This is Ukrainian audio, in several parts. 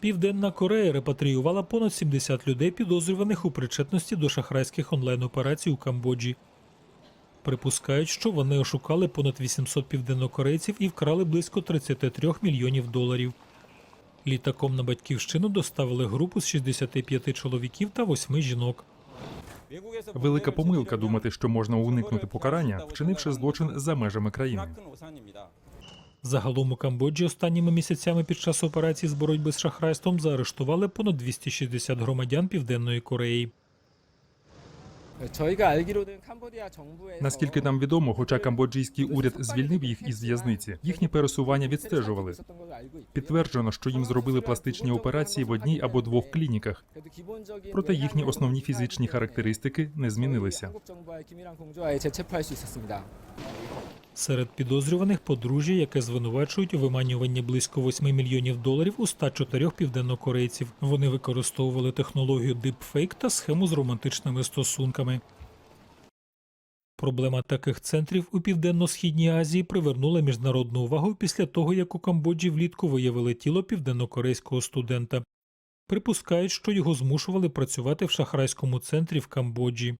Південна Корея репатріювала понад 70 людей, підозрюваних у причетності до шахрайських онлайн-операцій у Камбоджі. Припускають, що вони ошукали понад 800 південнокорейців і вкрали близько 33 мільйонів доларів. Літаком на батьківщину доставили групу з 65 чоловіків та 8 жінок. Велика помилка думати, що можна уникнути покарання, вчинивши злочин за межами країни. Загалом у Камбоджі останніми місяцями під час операції з боротьби з шахрайством заарештували понад 260 громадян Південної Кореї. Наскільки нам відомо, хоча камбоджійський уряд звільнив їх із в'язниці, їхні пересування відстежували. Підтверджено, що їм зробили пластичні операції в одній або двох клініках. Проте їхні основні фізичні характеристики не змінилися. Серед підозрюваних подружжя, яке звинувачують у виманюванні близько 8 мільйонів доларів у 104 південнокорейців. Вони використовували технологію Deepfake та схему з романтичними стосунками. Проблема таких центрів у південно-східній Азії привернула міжнародну увагу після того, як у Камбоджі влітку виявили тіло південнокорейського студента. Припускають, що його змушували працювати в шахрайському центрі в Камбоджі.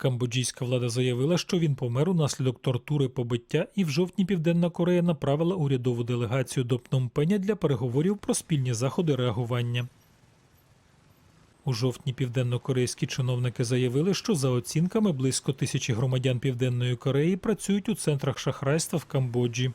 Камбоджійська влада заявила, що він помер унаслідок тортури побиття, і в жовтні Південна Корея направила урядову делегацію до Пномпеня для переговорів про спільні заходи реагування. У жовтні південнокорейські чиновники заявили, що за оцінками близько тисячі громадян Південної Кореї працюють у центрах шахрайства в Камбоджі.